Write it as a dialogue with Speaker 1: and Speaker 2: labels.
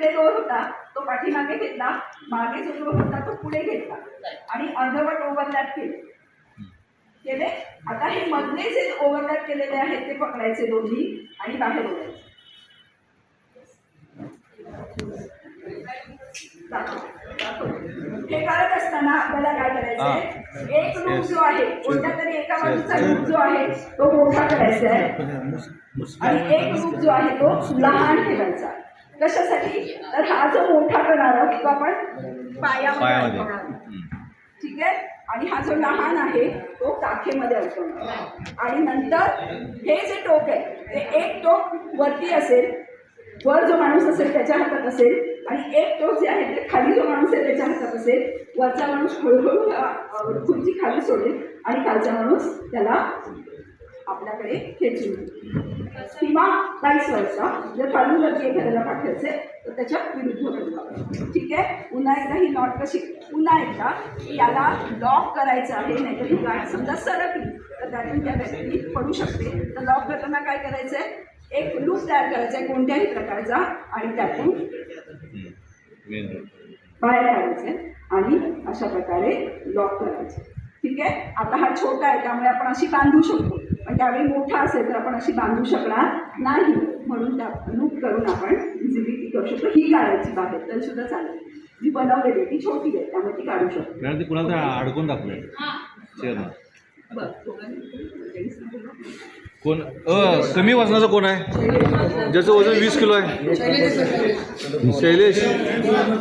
Speaker 1: ते दोर होता तो पाठीमागे घेतला. मागे जो दोर होता तो पुढे घेतला. आणि अर्धवट ओव्हरलॅप केले. केले? आता हे मधले जे ओव्हरलॅप केलेले आहेत ते पकडायचे दोन्ही आणि बाहेर ओढायचे. हे करत असताना आपल्याला काय करायचंय? एक लूप जो आहे कोणत्या तरी एका बाजूचा लूप जो आहे तो मोठा करायचा आहे आणि एक लूप जो आहे तो लहान ठेवायचा. कशासाठी? तर हा जो मोठा आहोत तो आपण पायामध्ये अडकवणार. ठीक आहे? आणि हा जो लहान आहे तो काखेमध्ये अडकवणार आणि नंतर हे जे टोक आहे ते एक टोक वरती असेल वर जो माणूस असेल त्याच्या हातात असेल आणि एक टोक जे आहे ते खाली जो माणूस आहे त्याच्या हातात असेल. वरचा माणूस हळूहळू खुर्ची खाली सोडेल आणि खालचा माणूस त्याला आपल्याकडे खेचून किंवा वाईस वर्षा जर खालून जर एखाद्याला पाठवायचे तर त्याच्या विरुद्ध करतो ठीक आहे? पुन्हा एकदा ही नॉट कशी पुन्हा एकदा याला लॉक करायचं आहे नाहीतर ही गाठ समजा सरकली तर त्यातून त्या व्यक्ती पडू शकते. तर लॉक करताना काय करायचं आहे एक लूप तयार करायचा आहे कोणत्याही प्रकारचा आणि त्यातून बाहेर काढायचं आणि अशा प्रकारे लॉक करायचं ठीक आहे? आता हा छोटा आहे त्यामुळे आपण अशी बांधू शकतो. त्यावेळी मोठा असेल तर आपण अशी बांधू शकणार नाही म्हणून त्या लूप करून आपण इझिली ती करू शकतो. ही काढायची बाहेर तर सुद्धा चालेल. जी बनवलेली आहे ती छोटी आहे त्यामुळे ती काढू शकतो.
Speaker 2: ते कुणाला तर अडकून चेअरनं कोण कमी वजनाचं कोण आहे? ज्याचं वजन वीस किलो आहे. शैलेश.